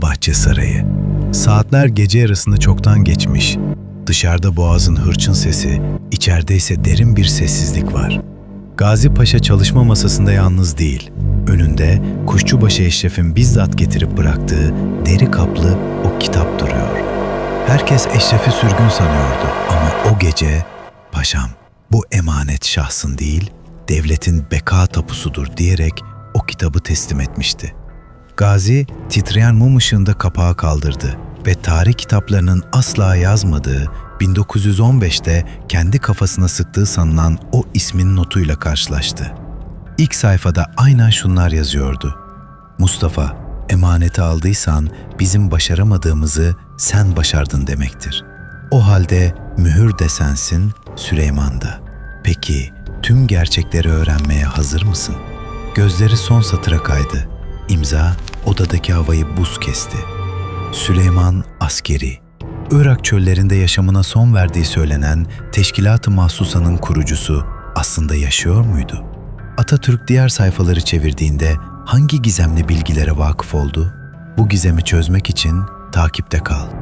Fenerbahçe Sarayı. Saatler gece yarısında çoktan geçmiş. Dışarıda boğazın hırçın sesi, içeride ise derin bir sessizlik var. Gazi Paşa çalışma masasında yalnız değil. Önünde Kuşçubaşı Eşref'in bizzat getirip bıraktığı deri kaplı o kitap duruyor. Herkes Eşref'i sürgün sanıyordu ama o gece paşam bu emanet şahsın değil devletin beka tapusudur diyerek o kitabı teslim etmişti. Gazi titreyen mum ışığında kapağı kaldırdı ve tarih kitaplarının asla yazmadığı 1915'te kendi kafasına sıktığı sanılan o ismin notuyla karşılaştı. İlk sayfada aynen şunlar yazıyordu. Mustafa, emaneti aldıysan bizim başaramadığımızı sen başardın demektir. O halde mühür de sensin, Süleyman. Peki tüm gerçekleri öğrenmeye hazır mısın? Gözleri son satıra kaydı. İmza odadaki havayı buz kesti. Süleyman askeri. Irak çöllerinde yaşamına son verdiği söylenen Teşkilat-ı Mahsusa'nın kurucusu aslında yaşıyor muydu? Atatürk diğer sayfaları çevirdiğinde hangi gizemli bilgilere vakıf oldu? Bu gizemi çözmek için takipte kal.